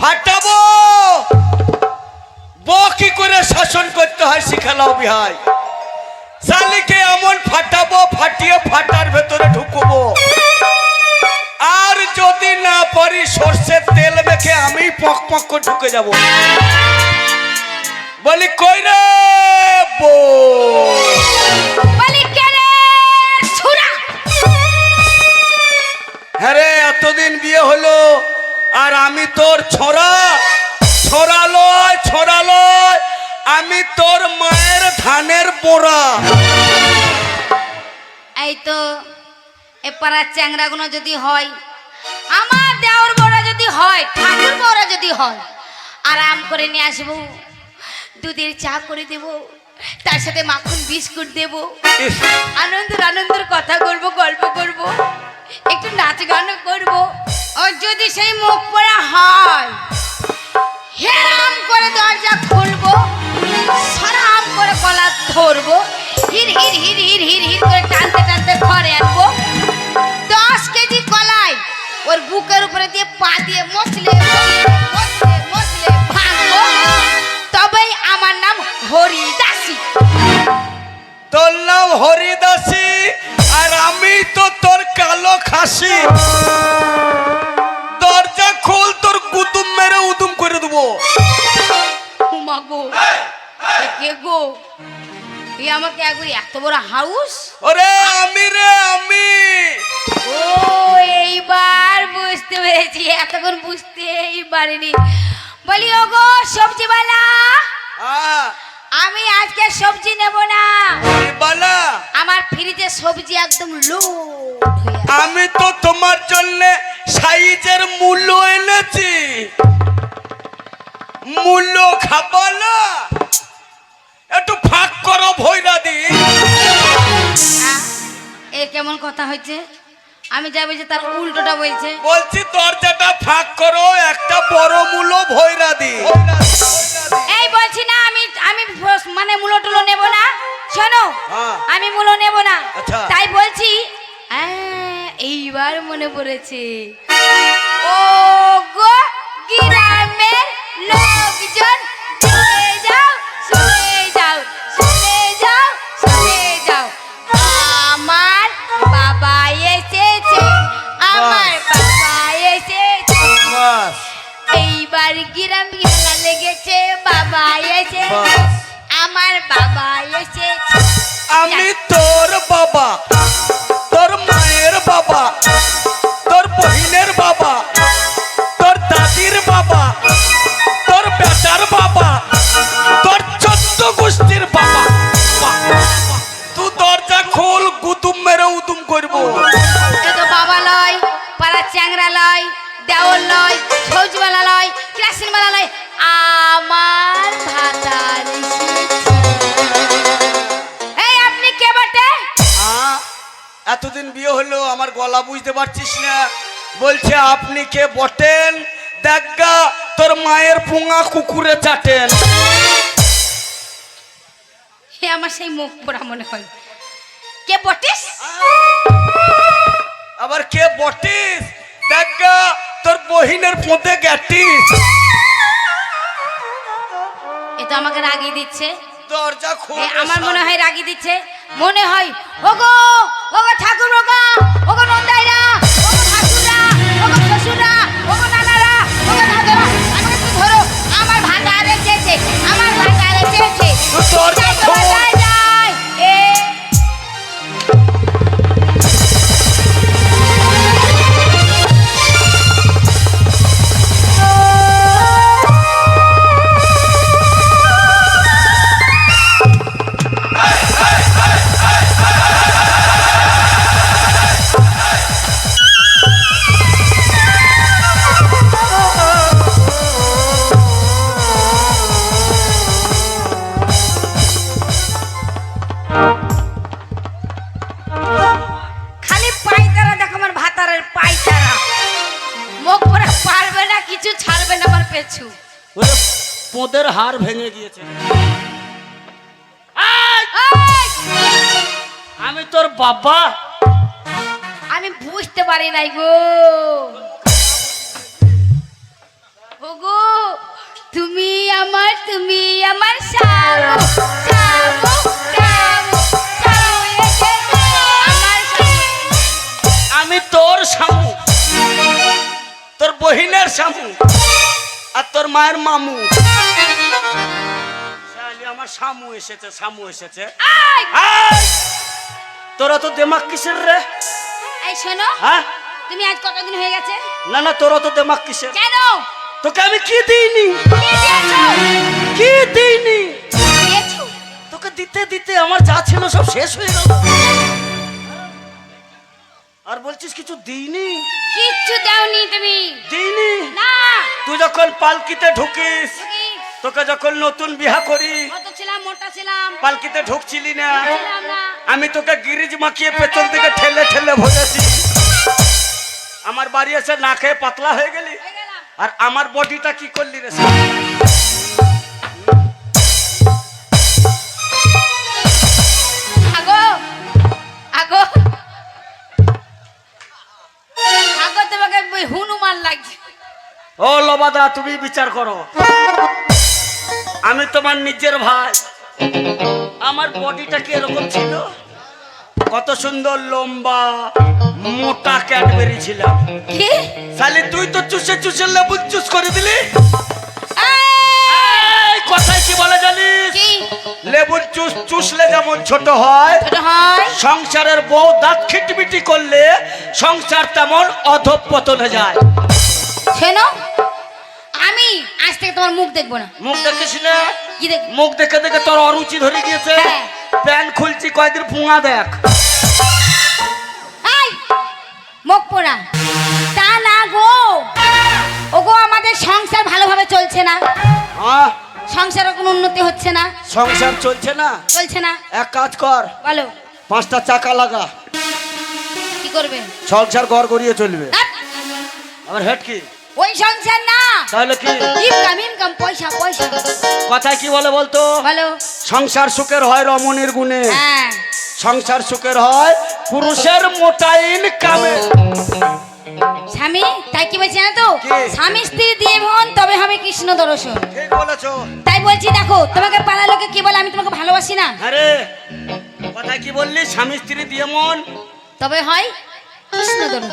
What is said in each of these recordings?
ফাটাবো। ব কি করে শাসন করতে হয় শিখালাও বিহাই। শালিকে এমন ফাটাবো, ফাটিয়ে ফাটার ভেতরে ঢুকবো। আর যদি না পারি সর্ষের তেল মেখে আমি পক পক করে ঢুকে যাব। বলি, কই রে বউ? তো এ পাড়ার চ্যাংরাগুলো যদি হয় আমার দেওর বড় যদি হয় ঠাকুর বড় যদি হয় আরাম করে নিয়ে আসব দুধের চা করে দেব তার সাথে মাখন বিস্কুট দেব আনন্দের আনন্দের কথা করব গল্প করব একটু নাচ গানও করব। ও যদি সেই মুখ পড়া হয় হেরাম করে দরজা খুলবো সারাম করে কলা ধরবো, হির হির হির হির হির হির করে টানতে টানতে ঘরে আনব। দশ কেজি কলাই ওর বুকের উপরে দিয়ে পা দিয়ে মশলে মশলে মশলে ভাঙবো। তবেই আমার নাম হরিদাসী। তোর নাম হরিদাসী, আর আমি তো তোর কালো খাসি। দরজা খোল, তোর গুদুম মেরে এ আমাকে একবার এত বড় হাউস? ওরে আমি রে আমি। ও এইবার বুঝতে পেরেছি এতক্ষণ বুঝতেই পারিনি। বলি ও গো সবজিওয়ালা আমি আজকে সবজি নেব না। আমার ফ্রিজে সবজি একদম আছে। আমি তো তোমার জন্য সাইজের মূল্য এনেছি। মূল্য খাবা না। একটু ফাঁক করো ভৈরা দি। এ কেমন কথা হয়েছে? আমি যা বলছি তার উল্টোটা বলছে। বলছি দরজাটা ফাঁক করো একটা বড় মূল্য ভৈরা দি। এই বলছি না আমি আমি মানে মূলো টুলো নেব না। শোনো হ্যাঁ। আমি মূলো নেব না। আচ্ছা। তাই বলছি এইবার মনে পড়েছে। ও গো গ্রামের লোকজন যাও শুনে যাও চলে যাও চলে যাও। আমার বাবা এসেছে আমার বাবা এসেছে। এইবার গিরাম খেলা লেগেছে বাবা এসে আমার বাবা এসেছে। আমি তোর বাবা দেওয়াল লয় সবজিওয়ালা লয় ক্রাসিনওয়ালা লয় আমার ভাতার এই আপনি কে বটে? এতদিন বিয়ে হলো আমার গলা বুঝতে পারছিস না। বলছে আপনি কে বটেন? দেখা তোর মায়ের পুঙা কুকুরে চাটেন। হে আমার সেই মুখ পোড়া মনে হয়। কে বটিস? আবার কে বটিস? দেখা তোর বহিনের পোঁতে গেটিস এ তো আমাকে রাগিয়ে দিচ্ছে। দরজা খুলে আমার মনে হয় রাগি দিচ্ছে। মনে হয় ওগো ওগো ঠাকুর ওগো ওগো নন্দাইরা ওগো ঠাকুররা ওগো শ্বশুররা ওগো নানারা ওগো দাদারা আমাকে একটু ধরো। আমার ভাতা আরে চেয়েছে আমার ভাতা আরে চেয়েছে। দরজা খোল। পোঁদের হাড় ভেঙে গিয়েছে! আমি তোর বাবা। আমি বুঝতে পারি নাই গো। তুমি আমার শামু আমার আমি তোর শামু তোর বহিনের শামু আর তোর মায়ের মামু। আমার শামু এসেছে শামু এসেছে। তোরা তো দেমাক কিসের রে? এই শোনো হ্যাঁ? তুমি আজ কতদিন হয়ে গেছে? না না তোরা তো দেমাক কিসের? কেন? তোকে আমি কি দিইনি? কি দিইনি? তোকে দিতে দিতে আমার যা ছিল সব শেষ হয়ে গেল। আর বলছিস কিছু দিইনি? কিচ্ছু দাওনি তুমি। দিইনি? না। তুই যখন পালকিতে ঢুকিস তোকে যখন নতুন বিহা করি মোটা ছিলাম। পালকিতে ঢুকছিলি না? আমি তোকে গিরিজ মাখিয়ে পেছন থেকে ঠেলে ঠেলে ভরেছি আমার বাড়ি এসে না খেয়ে পাতলা হয়ে গেলি? আর আমার বডিটা কি করলি রে হনুমান লাগছে। ও লবাদা তুমি বিচার করো। আমি তোমার নিজের ভাই। আমার বডিটা কি এরকম ছিল? কত সুন্দর লম্বা মোটা ক্যাডবেরি ছিলাম শালি তুই তো চুষে চুষে লেবু চুষ করে দিলি। কথায় কি বলে জানিস? লেবুর চুষ চুষলে যেমন ছোট হয় সংসারের বউ দাঁত খিটমিটি করলে সংসার তেমন অধপতনে যায়। আমি আজ থেকে তোমার মুখ দেখব না। মুখ দেখিস না? কি দেখ মুখ দেখে দেখে তোর অরুচি ধরে গিয়েছে। হ্যাঁ। প্যান্ট খুলছি কয়দিন পুঙা দেখ। মুখ পোড়া। তা না গো। ওগো আমাদের সংসার ভালোভাবে চলছে না। হ্যাঁ? সংসারে কোনো উন্নতি হচ্ছে না। সংসার চলছে না? চলছে না। এক কাজ কর। বলো। পাঁচটা চাকা লাগা। কি করবে? সংসার ঘর গড়িয়ে চলবে। আমার হেড কি ওই সংসার না। তাহলে কি? ইনকাম ইনকাম পয়সা পয়সা। কথায় কি বলে বলতো? বলো। সংসার সুখের হয় রমণীর গুণে। হ্যাঁ। সংসার সুখের হয় পুরুষের মোটাইন কামে। স্বামী তাই কি বলছি না তো? স্বামী স্ত্রী দিয়ে মন তবে হবে কৃষ্ণ দর্শন। ঠিক বলেছ। তাই বলছি দেখো তোমাকে পাড়ার লোকে কি বলে? আমি তোমাকে ভালোবাসি না। আরে কথায় কি বললি? স্বামী স্ত্রী দিয়ে মন। তবে হয়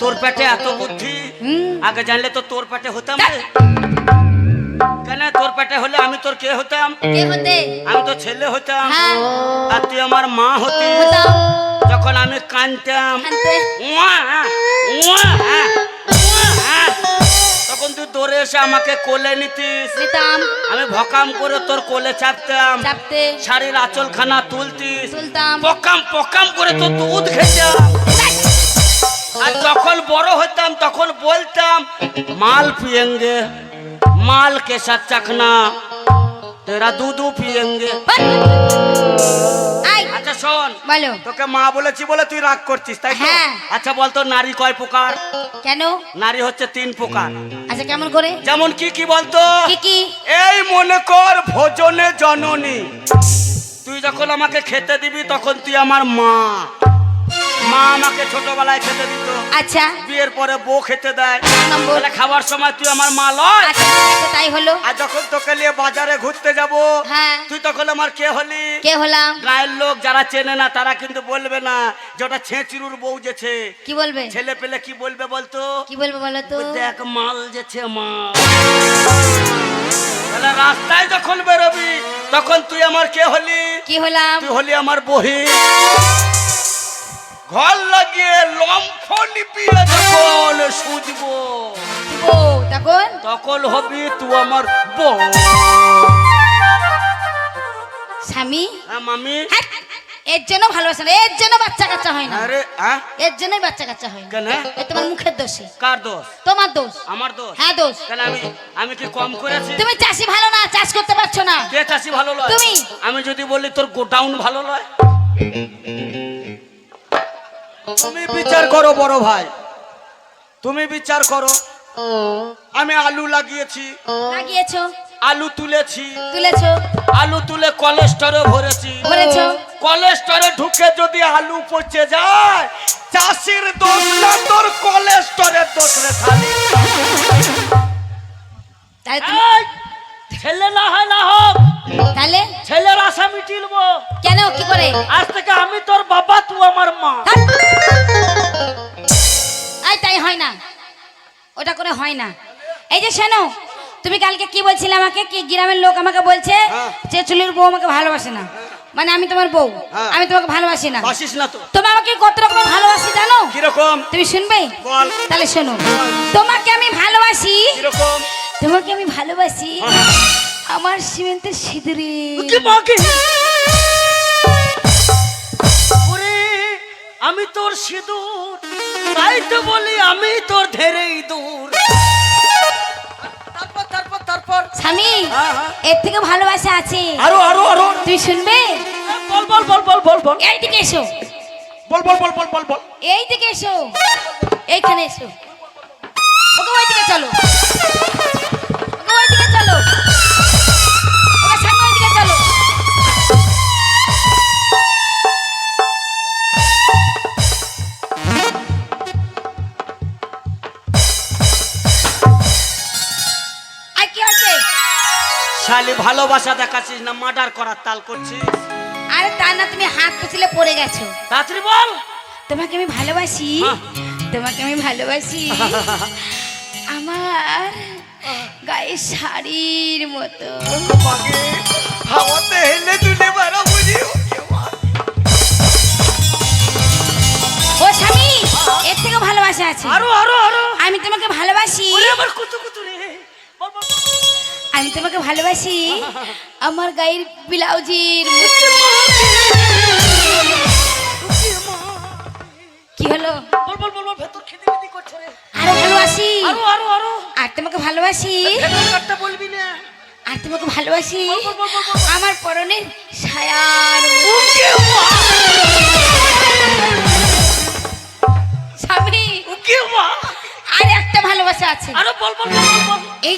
তোর পেটে এত বুদ্ধি? আগে জানলে তো তোর পেটে হতাম। কেন? তোর পেটে হলে আমি তোর কে হতাম? আমি তো ছেলে হতাম। হ্যাঁ। আর তুই আমার মা হতি। যখন আমি কানতাম উয়া, উয়া, তখন তুই দৌড়ে এসে আমাকে কোলে নিতিস। আমি ভকাম করে তোর কোলে চাপতাম। শাড়ির আঁচলখানা তুলতিস। পকাম পকাম করে তো দুধ খেতাম। আর যখন বড় হতাম তখন বলতাম মাল পিয়েঙ্গে মাল কে চাকনা তেরা দুধু পিয়েঙ্গে। আচ্ছা শোন তোকে মা বলেছি বলে তুই রাগ করছিস তাই আচ্ছা বলতো নারী কয় প্রকার? নারী হচ্ছে তিন যেমন কি কি বলতো? এই মনে কর ভোজনে জননী। তুই যখন আমাকে খেতে দিবি তখন তুই আমার মা। মা আমাকে ছোটবেলায় খেতে দিত। আচ্ছা। বিয়ের পরে বউ খেতে দেয়। তাহলে খাবার সময় তুই আমার মা লয়। আচ্ছা তাই হলো। আর যখন তোকে নিয়ে বাজারে ঘুরতে যাব হ্যাঁ। তুই তখন আমার কে হলি? কে হলাম? গায়ের লোক যারা চেনে না তারা কিন্তু বলবে না যে ওটা ছেঁচিরুর বউ যেছে। কি বলবে? ছেলে পেলে কি বলবে বলতো? কি বলবে বলো তো? দেখ মাল যেছে মা তাহলে রাস্তায় যখন বেরোবি তখন তুই আমার কে হলি? কি হলাম? তুই হলি আমার বহি। ঘর লাগিয়ে লম্ফ নিপিয়ে যখন সুজবো। ও তখন? তখন হবি তুই আমার বউ। স্বামী? হ্যাঁ মামি? এর জন্য ভালোবাসে না এর জন্য বাচ্চা কাচ্চা হয় না। আরে হ্যাঁ? এর জন্যই বাচ্চা কাচ্চা হয় না। কেন? এ তোমার মুখের দোষে। কার দোষ? তোমার দোষ। আমার দোষ? হ্যাঁ দোষ। কেন আমি আমি কি কম করেছি? তুমি চাষি ভালো না চাষ করতে পারছ না। কে চাষি ভালো লয়? তুমি। আমি যদি বলি তোর গোডাউন ভালো লয়? তুমি বিচার করো বড় ভাই। তুমি বিচার করো। আমি আলু লাগিয়েছি। লাগিয়েছো। আলু তুলেছি। তুলেছো। আলু তুলে কলেস্টরে ভরেছি। ভরেছো। কলেস্টরে ঢুকে যদি আলু পচে যায় চাষির দোষ না তোর কলেস্টরের দোষ রে খালি। ছেলে না হয় না হোক। তাহলে? ছেলের আশা মিটিলবো। কেন? কি করে? আজ থেকে আমি তোর বাবা তুই আমার মা। করে হয় না। এই যে শোনো তুমি কালকে কি বলছিলে আমাকে? কি গ্রামের লোক আমাকে বলছে হ্যাঁ। যে চুলির বউ আমাকে ভালোবাসে না। মানে আমি তোমার বউ। হ্যাঁ। আমি তোমাকে ভালোবাসি না। বাসিস না তো। তুমি আমাকে কত রকম ভালোবাসি জানো? কীরকম? তুমি শুনবে? বল। তাহলে শোনো। তোমাকে আমি ভালোবাসি। কীরকম? তোমাকে আমি ভালোবাসি। আমার সীমেন্তের সিঁদুরে কি মাকে? ওরে আমি তোর সিঁদুর। তাই তো বলি আমি তোর ধেরেই দূর। এর থেকে ভালোবাসা আছে। আরও আরও আরও। তুই শুনবে? বল বল বল বল বল বল। এই দিকে এসো। বল বল বল বল বল বল। এই দিকে এসো। এইখানে এসো। ওকে ওই দিকে চলো। শালি ভালোবাসা দেখাচ্ছিস না মার্ডার করার তাল করছিস। আরে তা না তুমি হাত পিছলে পড়ে গেছো। তাড়াতাড়ি বল। তোমাকে আমি ভালোবাসি? হ্যাঁ। তোমাকে আমি ভালোবাসি? আমার গায়ে শাড়ির মতো। হাওয়াতে হেলে দুলে মারা বুঝি ও স্বামী এর থেকে ভালোবাসা আছে। আরও আরও আরও। আমি তোমাকে ভালোবাসি। ওরে আমার কুতু আমি তোমাকে ভালোবাসি। আমার গায়ের ব্লাউজের কি হলো? বল বল বল ভেতর খেতে খেতে করছে রে। আরও ভালোবাসি? আরও আরও আরও। আর তোমাকে ভালোবাসি? বলবি না। আর তোমাকে ভালোবাসি। আমার। ওকে মা। স্বামী আর একটা ভালোবাসা আছে। আরও বল বল বল বল, বল। এই